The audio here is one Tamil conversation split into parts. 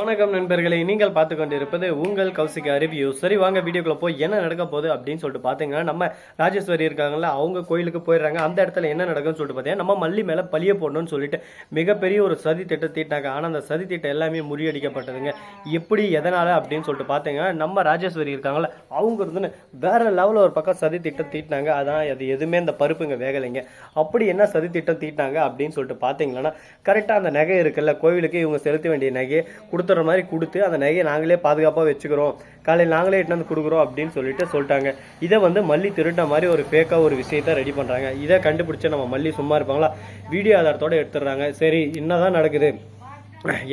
வணக்கம் நண்பர்களே நீங்கள் பார்த்து கொண்டிருப்பது உங்கள் கௌசிகா ரிவ்யூ சரி வாங்க வீடியோக்குள்ள போய் என்ன நடக்க போகுது அப்படின்னு சொல்லிட்டு பார்த்தீங்கன்னா நம்ம ராஜேஸ்வரி இருக்காங்கல்ல அவங்க கோயிலுக்கு போயிடுறாங்க. அந்த இடத்துல என்ன நடக்கும்னு சொல்லிட்டு பார்த்தீங்கன்னா நம்ம மல்லி மேலே பழிய போடணும்னு சொல்லிட்டு மிகப்பெரிய ஒரு சதி திட்டம் தீட்டினாங்க. ஆனால் அந்த சதி திட்டம் எல்லாமே முறியடிக்கப்பட்டதுங்க. எப்படி எதனால அப்படின்னு சொல்லிட்டு பார்த்தீங்கன்னா நம்ம ராஜேஸ்வரி இருக்காங்கல்ல அவங்க இருந்துன்னு வேற லெவலில் ஒரு பக்கம் சதி திட்டம் தீட்டினாங்க. அதான் அது எதுவுமே இந்த பருப்புங்க வேகலைங்க. அப்படி என்ன சதி திட்டம் தீட்டினாங்க அப்படின்னு சொல்லிட்டு பார்த்தீங்கன்னா கரெக்டாக அந்த நகை இருக்குல்ல கோவிலுக்கு இவங்க செலுத்த வேண்டிய நகையை கொடுத்துற மாதிரி கொடுத்து அந்த நகையை நாங்களே பாதுகாப்பாக வச்சுக்கிறோம். காலையில் நாங்களே எட்டு வந்து கொடுக்குறோம் அப்படின்னு சொல்லிட்டு சொல்லிட்டாங்க. இதை வந்து மல்லி திருட்ட மாதிரி ஒரு ஃபேக்காக ஒரு விஷயத்த ரெடி பண்ணுறாங்க இதை கண்டுபிடிச்ச நம்ம மல்லி சும்மா இருப்பாங்களா? வீடியோ ஆதாரத்தோட எடுத்துடுறாங்க. சரி என்னதான் நடக்குது?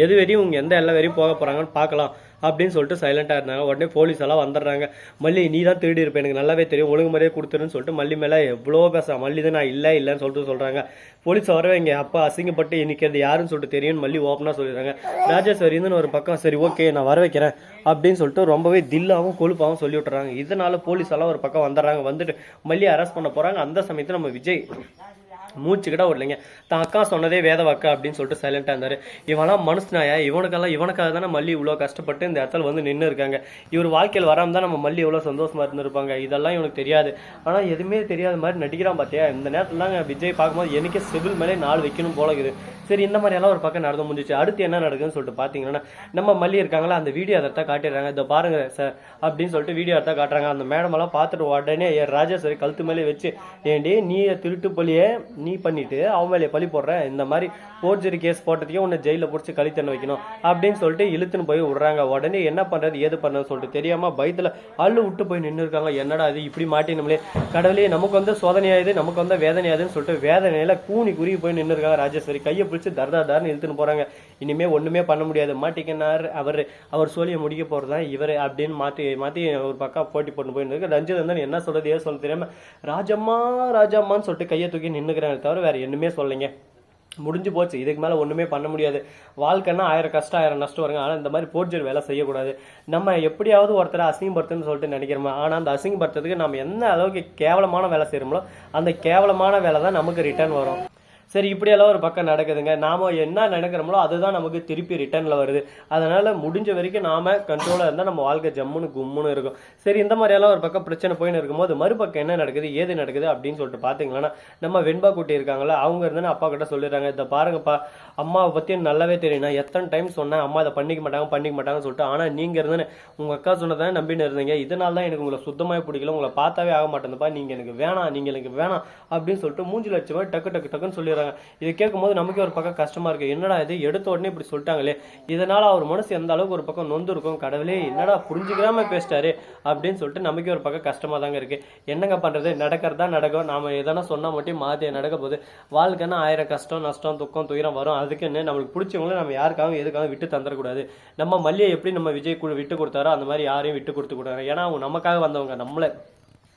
எது வரையும் இவங்க எந்த எல்லா வரையும் போக போகிறாங்கன்னு பார்க்கலாம். அப்படின்னு சொல்லிட்டு சைலண்டாக இருந்தாங்க. உடனே போலீஸ் எல்லாம் வந்துடுறாங்க. மல்லி நீ தான் திருடி இருப்ப. எனக்கு நல்லாவே தெரியும். ஒழுங்குமுறையே கொடுத்துருன்னு சொல்லிட்டு மல்லி மேலே எவ்வளோ பேச மல்லி தான் நான் இல்லை இல்லைன்னு சொல்லிட்டு சொல்கிறாங்க போலீஸ் வரவே இங்கே அப்பா அசிங்கப்பட்டு இன்னைக்கு அது யாருன்னு சொல்லிட்டு தெரியும்னு மல்லி ஓப்பனாக சொல்லிடுறாங்க. ராஜேஸ்வரின்னு ஒரு பக்கம் சரி ஓகே நான் வர வைக்கிறேன் அப்படின்னு சொல்லிட்டு ரொம்பவே தில்லாவும் கொழுப்பாகவும் சொல்லி விட்டுறாங்க. இதனால போலீஸ் எல்லாம் ஒரு பக்கம் வந்துடுறாங்க. வந்துட்டு மல்லி அரெஸ்ட் பண்ண போகிறாங்க அந்த சமயத்தில் நம்ம விஜய் மூச்சுக்கிட்ட விடலைங்க தான் அக்கா சொன்னதே வேத வாக்கு அப்படின்னு சொல்லிட்டு சைலண்டாக இருந்தார். இவன்லாம் மனுஷனாயா இவனுக்கெல்லாம் இவனுக்காக தானே மல்லி இவ்வளோ கஷ்டப்பட்டு இந்த இடத்துல வந்து நின்று இருக்காங்க. இவர் வாழ்க்கையில் வராமல் தான் நம்ம மல்லி இவ்வளோ சந்தோஷமாக இருந்திருப்பாங்க? இதெல்லாம் இவனுக்கு தெரியாது. ஆனால் எதுவுமே தெரியாத மாதிரி நடிக்கிறான் பார்த்தியா இந்த நேரத்தில் தாங்க விஜய் பார்க்கும்போது எனக்கே சிவில் மேலே நாள் வைக்கணும் போல இருக்குது. சரி இந்த மாதிரி எல்லாம் ஒரு பக்கம் நடந்து முடிஞ்சிச்சு. அடுத்து என்ன நடக்குதுன்னு சொல்லிட்டு பார்த்தீங்கன்னா நம்ம மல்லி இருக்காங்களா? அந்த வீடியோ அதை காட்டிடுறாங்க. இதை பாருங்க சார் அப்படின்னு சொல்லிட்டு வீடியோ அதை காட்டுறாங்க. அந்த மேடம் எல்லாம் பார்த்துட்டு உடனே ராஜா ராஜேஸ்வரி கழுத்து மேலே வச்சு ஏண்டி நீ திருட்டு பள்ளியே நீ பண்ணிட்டு அவன் மேலே பழி போடுற. இந்த மாதிரி போர்ஜரி கேஸ் போட்டதுக்கே உன்னை ஜெயிலில் பிடிச்சி கழித்தண்ண வைக்கணும். அப்படின்னு சொல்லிட்டு இழுத்துன்னு போய் விடுறாங்க. உடனே என்ன பண்ணுறது ஏது பண்ணுறது சொல்லிட்டு தெரியாமல் பயத்தில் அள்ளு விட்டு போய் நின்று இருக்காங்க. என்னடா அது இப்படி மாட்டினோம்லே. கடவுளே நமக்கு வந்து சோதனையாயுது நமக்கு வந்து வேதனையாதுன்னு சொல்லிட்டு வேதனையில கூனி குறுகி போய் நின்று இருக்காங்க ராஜேஸ்வரி. கையை பிடிச்சி தர்தா தர்னு இழுத்துன்னு போறாங்க. இனிமே ஒண்ணுமே பண்ண முடியாது. மாட்டிக்கினார் அவர். அவர் சோழியை முடிக்க போறதா இவர் அப்படின்னு மாத்தி மாத்தி ஒரு பக்கம் போட்டி போட்டு போய் இருக்கு. ரஞ்சித் வந்து என்ன சொல்றது ஏது சொல்ல தெரியாம ராஜம்மா ராஜம்மான்னு சொல்லிட்டு கையை தூக்கி நின்னுக்கிறாங்க தவிர வேற என்னமே சொல்லுங்க முடிஞ்சு போச்சு. இதுக்கு மேலே ஒன்றுமே பண்ண முடியாது. வாழ்க்கைன்னா ஆயிரம் கஷ்டம் ஆயிரம் நஷ்டம் வருங்க. ஆனால் இந்த மாதிரி போர்ஜர் வேலை செய்யக்கூடாது. நம்ம எப்படியாவது ஒருத்தரை அசிங்கப்படுத்துன்னு சொல்லிட்டு நினைக்கிறோமா ஆனால் அந்த அசிங்கப்படுத்துறதுக்கு நம்ம என்ன அளவுக்கு கேவலமான வேலை செய்கிறோமோ அந்த கேவலமான வேலை தான் நமக்கு ரிட்டர்ன் வரும். சரி இப்படியெல்லாம் ஒரு பக்கம் நடக்குதுங்க. நாம என்ன நினைக்கிறோமோ அதுதான் நமக்கு திருப்பி ரிட்டர்ன்ல வருது. அதனால முடிஞ்ச வரைக்கும் நாம கண்ட்ரோலா இருந்தா நம்ம வாழ்க்கை ஜம்முன்னு கும்முன்னு இருக்கும். சரி இந்த மாதிரி எல்லாம் ஒரு பக்கம் பிரச்சனை போயின்னு இருக்கும்போது மறுபக்கம் என்ன நடக்குது ஏது நடக்குது அப்படின்னு சொல்லிட்டு பாத்தீங்கன்னா நம்ம வெண்பா குட்டி இருக்காங்களா அவங்க இருந்து அப்பா கிட்ட சொல்லிடுறாங்க இதை பாருங்கப்பா அம்மாவை பத்தி நல்லாவே தெரியும். நான் எத்தனை டைம் சொன்னேன் அம்மா இதை பண்ணிக்க மாட்டாங்க பண்ணிக்க மாட்டாங்கன்னு சொல்லிட்டு ஆனா நீங்க இருந்தேன்னு உங்க அக்கா சொன்னதானே நம்பின்னு இருந்தீங்க. இதனால தான் எனக்கு உங்களை சுத்தமாவே பிடிக்கல. உங்களை பார்த்தாவே ஆக மாட்டேங்குதுப்பா. நீங்க எனக்கு வேணாம் நீங்க எனக்கு வேணாம் அப்படின்னு சொல்லிட்டு மூஞ்சி லட்சமா டக்கு டக்கு டக்குன்னு சொல்லிடுறாங்க. இதை கேட்கும்போது நமக்கே ஒரு பக்கம் கஷ்டமா இருக்கு. என்னடா இது? எடுத்த உடனே இப்படி சொல்லிட்டாங்களே. இதனால அவர் மனசு எந்த அளவுக்கு ஒரு பக்கம் நொந்து இருக்கும்? கடவுளே என்னடா புரிஞ்சுக்கிறாம பேசிட்டாரு? அப்படின்னு சொல்லிட்டு நமக்கே ஒரு பக்கம் கஷ்டமா தாங்க இருக்கு. என்னங்க பண்றது? நடக்கிறதா நடக்கும். நாம எதனா சொன்னா மட்டும் மாத்தி நடக்க போகுது. வாழ்க்கைன்னா ஆயிரம் கஷ்டம் நஷ்டம் துக்கம் துயரம் வரும். அதுக்குன்னு நம்மளுக்கு பிடிச்சவங்கள நம்ம யாருக்காகவும் எதுக்காகவும் விட்டு தந்துடக்கூடாது. நம்ம மல்லியை எப்படி நம்ம விஜய் விட்டு கொடுத்தாரோ அந்த மாதிரி யாரையும் விட்டு கொடுத்து கூடாது. ஏன்னா அவங்க நமக்காக வந்தவங்க. நம்மளை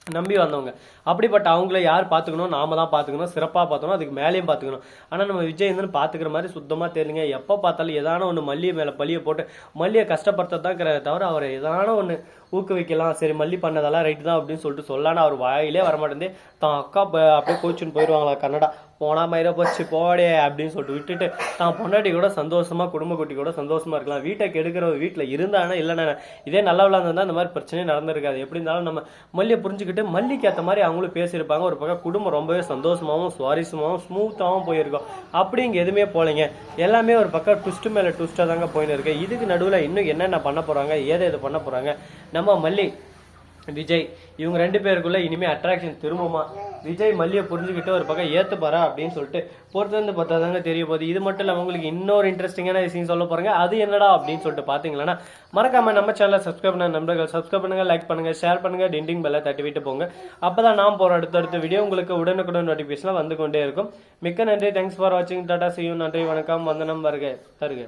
நம்பி வந்தவங்க. அப்படிப்பட்ட அவங்கள யார் பார்த்துக்கணும்? நாம தான் பார்த்துக்கணும். சிறப்பாக பார்த்துக்கணும் அதுக்கு மேலேயும் பார்த்துக்கணும். ஆனால் நம்ம விஜய் வந்து பார்த்துக்கிற மாதிரி சுத்தமாக தெரியலங்க. எப்போ பார்த்தாலும் எதான ஒன்று மல்லியை மேலே பழியை போட்டு மல்லியை கஷ்டப்படுத்ததான் தவிர அவர் எதான ஒன்று ஊக்குவிக்கலாம். சரி மல்லி பண்ணதெல்லாம் ரைட்டு தான் அப்படின்னு சொல்லிட்டு சொல்லான்னு அவர் வாயிலே வரமாட்டேந்தே தான் அக்கா ப- அப்படியே கோச்சுன்னு போயிடுவாங்களா கன்னடா? போனா மயிரை போச்சு போடே அப்படின்னு சொல்லிட்டு விட்டுட்டு தான் பொண்டாட்டி கூட சந்தோஷமா குடும்ப குட்டி கூட சந்தோஷமா இருக்கலாம். வீட்டை கெடுக்கிற வீட்டில் இருந்தானே இல்லைன்னா இதே நல்லா விளாண்டுருந்தா இந்த மாதிரி பிரச்சனையே நடந்திருக்காது. எப்படி இருந்தாலும் நம்ம மல்லியை புரிஞ்சுக்கிட்டு மல்லிக்கு ஏற்ற மாதிரி அவங்களும் பேசியிருப்பாங்க. ஒரு பக்கம் குடும்பம் ரொம்பவே சந்தோஷமாகவும் சுவாரஸ்யமாகவும் ஸ்மூத்தாகவும் போயிருக்கும். அப்படி இங்கே எதுவுமே போகலைங்க எல்லாமே ஒரு பக்கம் ட்விஸ்ட்டு மேலே ட்விஸ்ட்டாக தாங்க போயின்னு இருக்கு. இதுக்கு நடுவில் இன்னும் என்னென்ன பண்ண போகிறாங்க ஏதை எது பண்ண போகிறாங்க நம்ம மல்லி விஜய் இவங்க ரெண்டு பேருக்குள்ளே இனிமேல் அட்ராக்ஷன் திரும்புமா? விஜய் மல்லியை புரிஞ்சுக்கிட்டு ஒரு பக்கம் ஏற்றுப்பாரா அப்படின்னு சொல்லிட்டு பொறுத்து வந்து பார்த்தா தாங்க தெரிய போகுது. இது மட்டும் இல்லாமல் உங்களுக்கு இன்னொரு இன்ட்ரெஸ்டிங்கான விஷயம் சொல்ல போகிறாங்க அது என்னடா அப்படின்னு சொல்லிட்டு பார்த்தீங்கன்னா மறக்காமல் நம்ம சேனலை சப்ஸ்கிரைப் பண்ண நண்பர்கள் சப்ஸ்கிரைப் பண்ணுங்கள் லைக் பண்ணுங்கள் ஷேர் பண்ணுங்கள் டிண்டிங் பெல்லை தட்டி விட்டு போங்க. அப்போ தான் நான் போகிற அடுத்தடுத்த வீடியோ உங்களுக்கு உடனுக்குடன் நோட்டிஃபிகேஷன் வந்து கொண்டே இருக்கும். மிக்க நன்றி. தேங்க்ஸ் ஃபார் வாட்சிங் டாடா சியூ நன்றி வணக்கம். வந்தனம் வருக தருக.